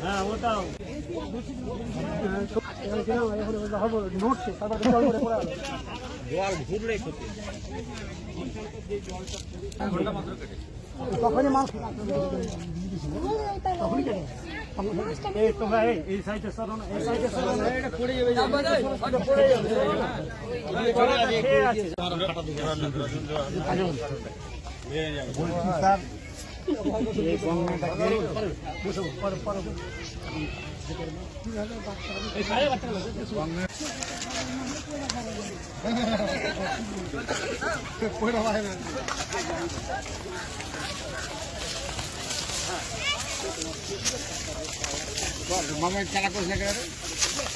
হ্যাঁ ওটাও জল ঘুরলে তখনই মাছ এই তোমরা এই সাইডে সরো না এই সাইডে সরো না এটা পড়ে যাবে এটা পড়ে যাবে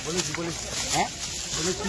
বলছি বলেছি হ্যাঁ বলেছি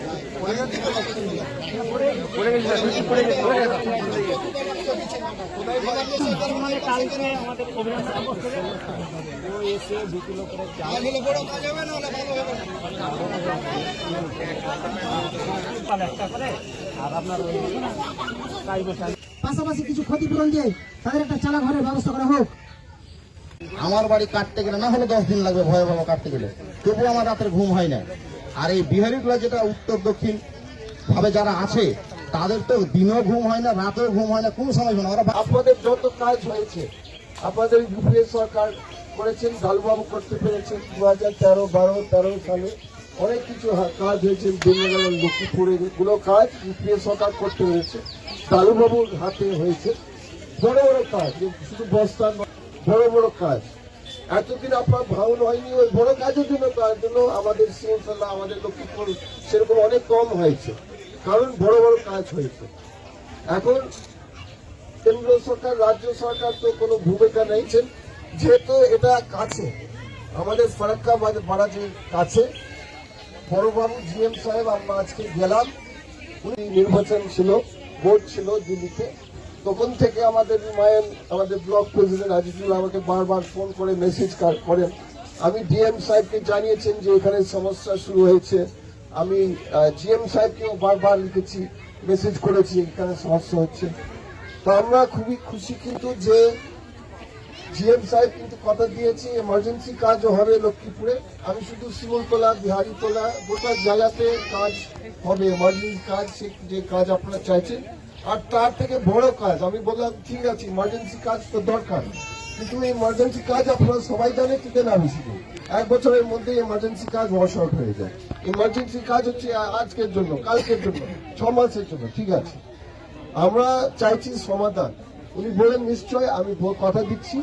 পাশাপাশি কিছু ক্ষতিপূরণ দিয়ে তাদের একটা চালা ঘরের ব্যবস্থা করা হোক। আমার বাড়ি কাটতে গেলে না হলে দশ দিন লাগবে ভয়ে ভয়ে কাটতে গেলে। তবুও আমার রাতের ঘুম হয় না। আর এই বিহারিগুলো যেটা উত্তর দক্ষিণ ভাবে যারা আছে, তাদের তো দিনও ঘুম হয় না, রাতেও ঘুম হয় না, কোনো সময় হয় না। আপনাদের যত কাজ হয়েছে, আপনাদের ইউপিএ সরকার করেছেন, ডালবাবু করতে পেরেছেন দু হাজার তেরো, বারো, তেরো সালে অনেক কিছু কাজ হয়েছে দিনগেল লক্ষ্মীপুরে গুলো কাজ ইউপিএ সরকার করতে পেরেছে, ডালুবাবুর হাতে হয়েছে। বড় বড় কাজ, শুধু বস্তা বড় বড় কাজ। এতদিন আপনার ভাউল হয়নি, ওই বড় কাজের জন্য তার জন্য আমাদের সিএমসাল্লাহ আমাদের লক্ষ্মীপুর সেরকম অনেক কম হয়েছে। কারণ বড় বড় কাজ হয়েছে। এখন কেন্দ্র সরকার, রাজ্য সরকার তো কোনো ভূমিকা নেইছেন যেহেতু এটা কাছে, আমাদের ফারাক্কা বারাজের কাছে। বড়বাবু জিএম সাহেব, আমরা আজকে গেলাম, উনি নির্বাচন ছিল, ভোট ছিল দিল্লিতে। তখন থেকে আমাদের হুমায়ুন আমাদের ব্লক প্রেসিডেন্ট আজিজুল আমাকে বারবার ফোন করে মেসেজ করেন আমি ডিএম সাহেবকে জানিয়েছেন যে এখানে সমস্যা শুরু হয়েছে। আমি জিএম সাহেবকেও বারবার লিখেছি মেসেজ করেছি এখানে সমস্যা হচ্ছে। তো আমরা খুবই খুশি কিন্তু যে জিএম সাহেব কিন্তু কথা দিয়েছে এমার্জেন্সি কাজও হবে লক্ষ্মীপুরে। আমি শুধু শিমুলতলা, বিহারিতলা, গোটা জায়গাতে কাজ হবে। এমার্জেন্সি কাজ যে কাজ আপনারা চাইছেন আর তার থেকে বড় কাজ, আমি বললাম, ঠিক আছে ইমার্জেন্সি কাজ তো দরকার। কিন্তু ইমার্জেন্সি কাজ আপনারা সবাই জানে কি না আমি এক বছরের মধ্যে ইমার্জেন্সি কাজ আউট হয়ে যায়। ইমার্জেন্সি কাজ হচ্ছে আজকের জন্য, কালকের জন্য, ছ মাসের জন্য, ঠিক আছে? আমরা চাইছি সমাধান। উনি বলেন নিশ্চয় আমি কথা দিচ্ছি।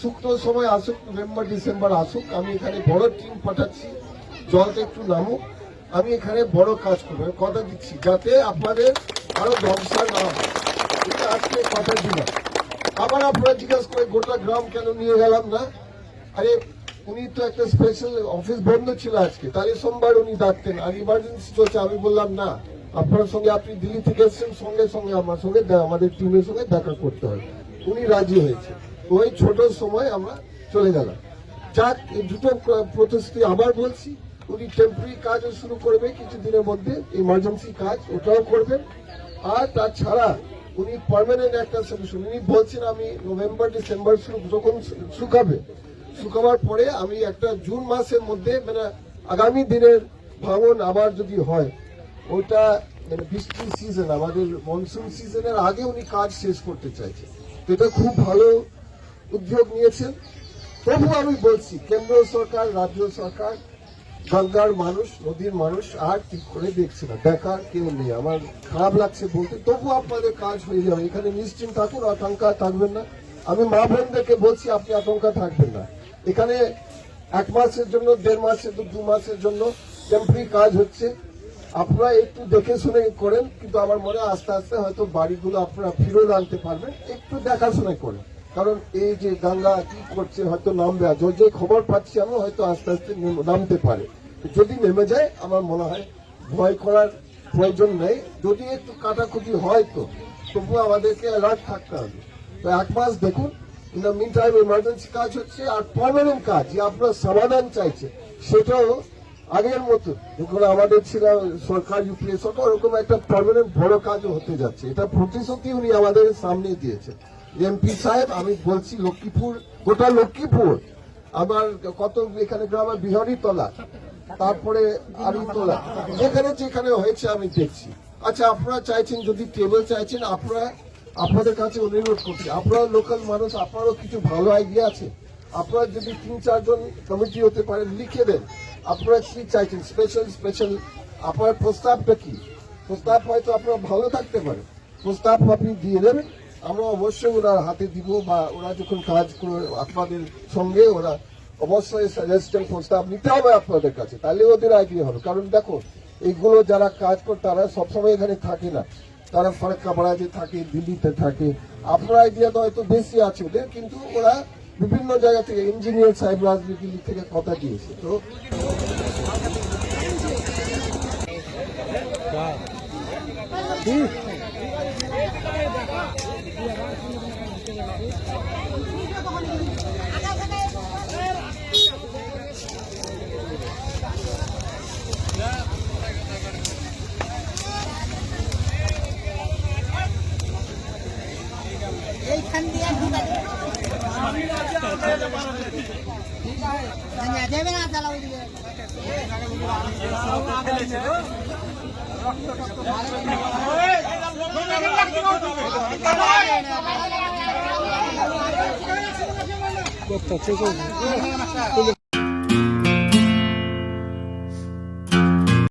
শুক্ত সময় আসুক নভেম্বর ডিসেম্বর আসুক, আমি এখানে বড় টিম পাঠাচ্ছি। জলটা একটু নামুক। আমি এখানে বড় কাজ করব। কথা দিচ্ছি, যাতে আপনাদের আরও ব্যবসা না হয়। আজকে কথা দিলাম আবার আপনারা জিজ্ঞাসা করে গোটা গ্রাম কেন নিয়ে গেলাম না? আরে, উনি তো একটা স্পেশাল অফিস বন্ধ ছিল আজকে। তাহলে সোমবার উনি ডাকতেন। আর ইমার্জেন্সি চলছে, আমি বললাম, না, আপনার সঙ্গে আপনি দিল্লি থেকে এসেছেন, সঙ্গে সঙ্গে আমার সঙ্গে আমাদের টিমের সঙ্গে দেখা করতে হবে। উনি রাজি হয়েছে। ওই ছোট সময় আমরা চলে গেলাম। যাক, এই দুটো প্রতিশ্রুতি আবার বলছি। উনি টেম্পোরারি কাজও শুরু করবে কিছুদিনের মধ্যে ইমার্জেন্সি কাজ, ওটাও করবেন আর তাছাড়া উনি পার্মানেন্ট একটা সলিউশন উনি বলছেন আমি নভেম্বর ডিসেম্বর যখন শুকাবে, শুকাবার পরে আমি একটা জুন মাসের মধ্যে মানে আগামী দিনের ভাঙন আবার যদি হয়, ওটা মানে বৃষ্টির সিজন আমাদের মনসুন সিজনের আগে উনি কাজ শেষ করতে চাইছে। তো এটা খুব ভালো উদ্যোগ নিয়েছেন। তবু আমি বলছি, কেন্দ্র সরকার, রাজ্য সরকার গঙ্গার মানুষ, নদীর মানুষ আর ঠিক করে দেখছে না। দেখার কেউ নেই। আমার খারাপ লাগছে বলতে তবু আপনাদের কাজ হয়ে যাবে। এখানে নিশ্চিন্ত থাকুন আতঙ্কা থাকবেন না। আমি মা বোনদেরকে বলছি, আপনি আতঙ্কা থাকবেন না। এখানে এক মাসের জন্য, দেড় মাসের দু মাসের জন্য টেম্পোরারি কাজ হচ্ছে। আপনারা একটু দেখে শুনে করেন, কিন্তু আমার মনে আস্তে আস্তে হয়তো বাড়িগুলো আপনারা ফিরত আনতে পারবেন। একটু দেখাশোনা করেন। কারণ এই যে দাঙ্গা কি করছে, হয়তো নামবে আর যে খবর পাচ্ছি আমরা হয়তো আস্তে আস্তে নামতে পারে। যদি নেমে যায়, আমার মনে হয় ভয় করার প্রয়োজন নেই। যদি একটু কাটাকুটি হয় তো তবু আমাদেরকে অ্যালার্ট থাকতে হবে। তো এক মাস দেখুন মিন টাইম ইমার্জেন্সি কাজ হচ্ছে আর পার্মানেন্ট কাজ, যে আপনার সমাধান চাইছে, সেটাও আগের মতো যখন আমাদের ছিল সরকার ইউপিএস ওরকম একটা পার্মানেন্ট বড় কাজও হতে যাচ্ছে। এটা প্রতিশ্রুতি উনি আমাদের সামনে দিয়েছে এমপি সাহেব, আমি বলছি লক্ষ্মীপুর, গোটা লক্ষ্মীপুর। আমার কত, এখানে গ্রামে বিহারি তলা, তারপরে আরিতলা যেখানে যেখানে হয়েছে, আমি দেখছি। আচ্ছা আপনারা চাইছেন, যদি টেবিল চাইছেন, আপনারা, আপনাদের কাছে অনুরোধ করছি। আপনারা লোকাল মানুষ, আপনারও কিছু ভালো আইডিয়া আছে? আপনারা যদি তিন, চারজন কমিটি হতে পারে লিখে দেন। আপনারা কি চাইছেন? স্পেশাল স্পেশাল আপনার প্রস্তাবটা কি? প্রস্তাব হয়তো আপনারা ভালো থাকতে পারে প্রস্তাব আপনি দিয়ে দেবেন। আমরা অবশ্যই ওনার হাতে দিব বা ওরা যখন কাজ করে আপনাদের সঙ্গে ওরা অবশ্যই সাজেশন প্রস্তাব নিতে হবে আপনাদের কাছে তাহলে ওদের আইডিয়া হবে। কারণ দেখো এইগুলো যারা কাজ করে তারা সবসময় এখানে থাকে না। তারা ফারাক কাপড়াতে থাকে দিল্লিতে থাকে। আপনার আইডিয়া তো হয়তো বেশি আছে ওদের কিন্তু ওরা বিভিন্ন জায়গা থেকে ইঞ্জিনিয়ার সাহেব রাজনীতি থেকে কথা দিয়েছে। তো দেবে